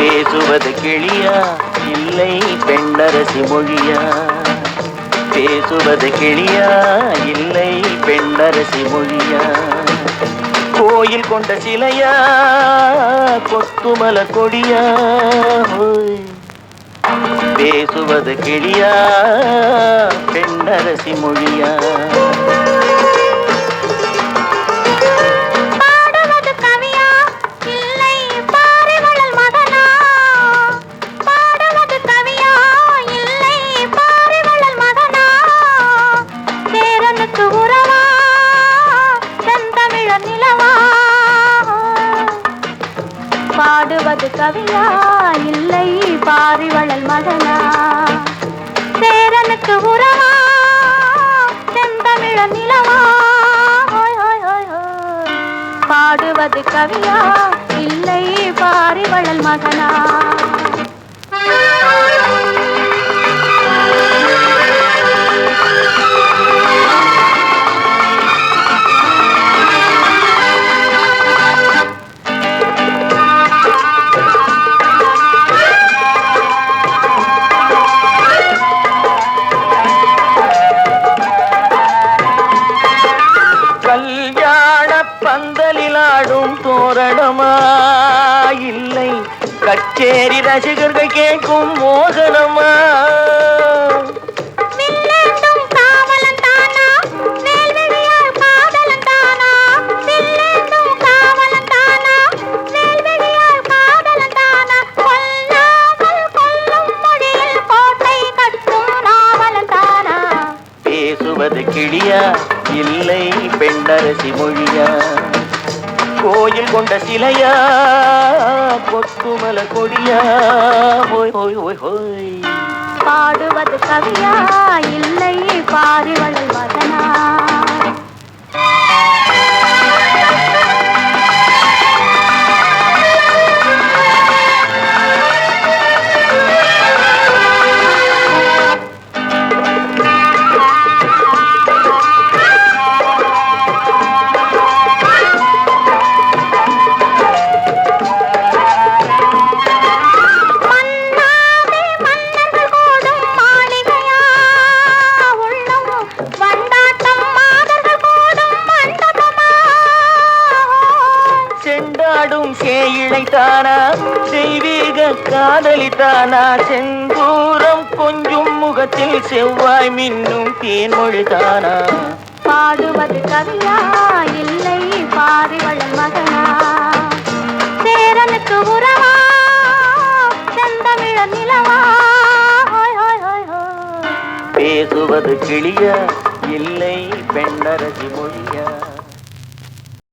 பேசுவது கிளியா? இல்லை பெண்ணரசி மொழியா? பேசுவது கிளியா? இல்லை பெண்ணரசி மொழியா? கோயில் கொண்ட சிலையா? கொத்துமல கொடியா? பேசுவது கிளியா? பெண்ணரசி மொழியா? கவியா இல்லை பாரிவளல் மகனா சேரனுக்கு உறவா செந்தமிழ நிலவா? பாடுவது கவியா? இல்லை பாரிவளல் மகனா. கொல்லும் மொழியில் கோட்டை கட்டும் நாவலன் தானா? பேசுவது கிளியா? இல்லை பெண்ணரசி மொழியா? கோயில் கொண்ட சிலையா? கொத்துமல கொடியா? ஹோய் ஹோய் ஹோய் ஹோய். பாடுவது கவியா? இல்லை பாரிவளல் மகனா செண்டாடும் சேயிழை தானா தெய்வீக காதலி தானா செந்தூரம் கொஞ்சும் முகத்தில் செவ்வாய் மின்னும் தேன்மொழி தானா பாடுவது கவியா இல்லை பாரிவளன் மகனா? சேரனுக்கு உறவா? செந்தமிழ நிலவா? பேசுவது கிளியா? இல்லை பெண்ணரசி மொழியா?